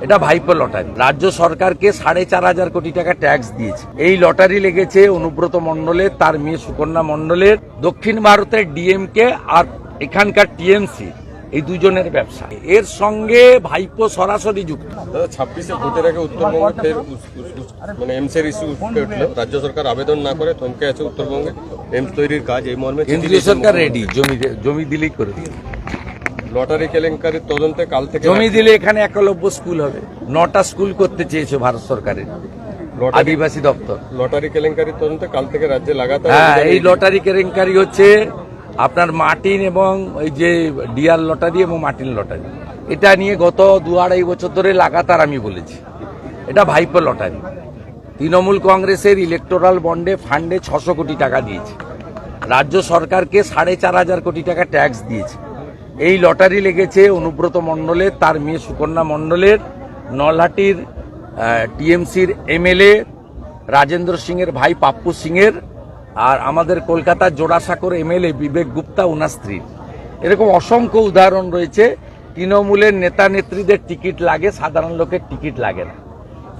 এটা ভাইপো লটারি। রাজ্য সরকারকে সাড়ে চার হাজার কোটি টাকা ট্যাক্স দিয়েছে। এই লটারি লেগেছে অনুব্রত মণ্ডলের তার মেয়ে সুকন্যা মণ্ডলের দক্ষিণ ভারতের ডিএমকে আর এখানকার টিএমসি এই দুজনের ব্যবসা। এর সঙ্গে ভাইপো সরাসরি যুক্ত। ছাব্বিশে ভোটের আগে উত্তরবঙ্গে ফের উস- উস- উস- মানে এমসের ইস্যু উঠে উঠল। রাজ্য সরকার আবেদন না করে থমকে আছে উত্তরবঙ্গে। এমস তৈরির কাজ এই মর্মে কেন্দ্রীয় সরকার রেডি জমি জমি দিলেই করে দিবে লটারি কেলেঙ্কারির তদন্তে কাল থেকে জমি দিলে এখানে একলব্য স্কুল হবে। নটা স্কুল করতে চেয়েছে ভারত সরকারের। আদিবাসী দপ্তর। লটারি কেলেঙ্কারির তদন্তে কাল থেকে রাজ্যে লাগাতার হ্যাঁ এই এই- লটারি কেলেঙ্কারি হচ্ছে আপনার মার্টিন এবং ওই যে ডিয়ার লটারি এবং মার্টিন লটারি। এটা নিয়ে গত দু আড়াই বছর ধরে লাগাতার আমি বলেছি। এটা ভাইপো লটারি। তৃণমূল কংগ্রেসের ইলেকটোরাল বন্ডে ফান্ডে ছশো কোটি টাকা দিয়েছে। রাজ্য সরকারকে সাড়ে চার হাজার কোটি টাকা ট্যাক্স দিয়েছে। এই লটারি লেগেছে অনুব্রত মণ্ডলের, তার মেয়ে সুকন্যা মণ্ডলের, নলহাটির টিএমসির এমএলএ, রাজেন্দ্র সিংয়ের ভাই পাপ্পু সিংয়ের, আর আমাদের কলকাতার জোড়াসাঁকর এমএলএ বিবেক গুপ্তা ওনার স্ত্রী। এরকম অসংখ্য উদাহরণ রয়েছে। তৃণমূলের নেতা নেত্রীদের টিকিট লাগে, সাধারণ লোকের টিকিট লাগে না।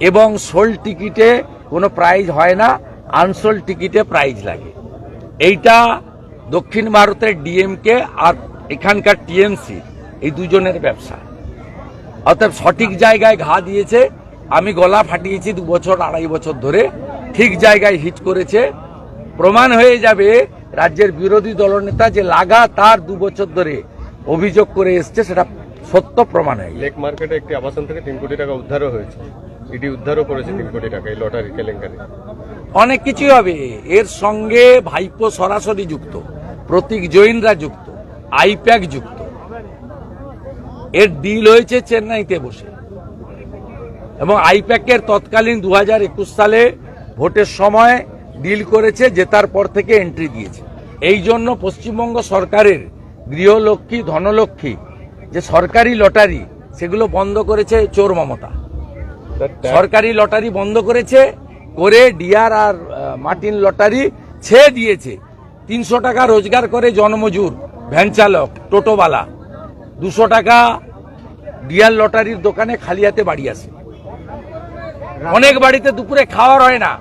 এবং সোল টিকিটে কোনো প্রাইজ হয় না, আনসোল টিকিটে প্রাইজ লাগে। এইটা দক্ষিণ ভারতের ডিএমকে আর এখানকার টিএমসি এই দুজনের ব্যবসা। অর্থাৎ সঠিক জায়গায় ঘা দিয়েছে আমি গলা ফাটিয়েছি দু বছর আড়াই বছর ধরে ঠিক জায়গায় হিট করেছে। প্রমাণ হয়ে যাবে রাজ্যের বিরোধী দলনেতা যে লাগাতার দু বছর ধরে অভিযোগ করে এসছে সেটা সত্য প্রমাণ হয় লেক মার্কেটে একটি আবাসন থেকে তিন কোটি টাকা উদ্ধারও হয়েছে। ইডি উদ্ধারও করেছে তিন কোটি টাকা এই লটারি কেলেঙ্কারি। অনেক কিছুই হবে। এর সঙ্গে ভাইপো সরাসরি যুক্ত প্রতীক জৈনরা যুক্ত। আইপ্যাক যুক্ত। এর ডিল হয়েছে চেন্নাইতে বসে। এবং আইপ্যাকের তৎকালীন দু একুশ সালে ভোটের সময় ডিল করেছে জেতার পর থেকে এন্ট্রি দিয়েছে। এই জন্য পশ্চিমবঙ্গ সরকারের গৃহলক্ষ্মী, ধনলক্ষ্মী, যে সরকারি লটারি, সেগুলো বন্ধ করেছে চোর মমতা। সরকারি লটারি বন্ধ করেছে, করে ডিআর আর মার্টিন লটারি ছেড়ে দিয়েছে। তিনশো টাকা রোজগার করে জনমজুর। ভ্যান চালক, টোটোওয়ালা, দুশো টাকা ডিআর লটারির দোকানে খালি হাতে বাড়ি আসে। অনেক বাড়িতে দুপুরে খাওয়ার হয় না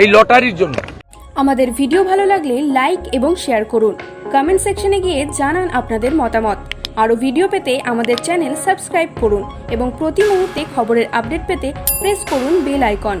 এই লটারির জন্য। আমাদের ভিডিও ভালো লাগলে লাইক এবং শেয়ার করুন। কমেন্ট সেকশনে গিয়ে জানান আপনাদের মতামত। আরও ভিডিও পেতে আমাদের চ্যানেল সাবস্ক্রাইব করুন এবং প্রতি মুহূর্তে খবরের আপডেট পেতে প্রেস করুন বেল আইকন।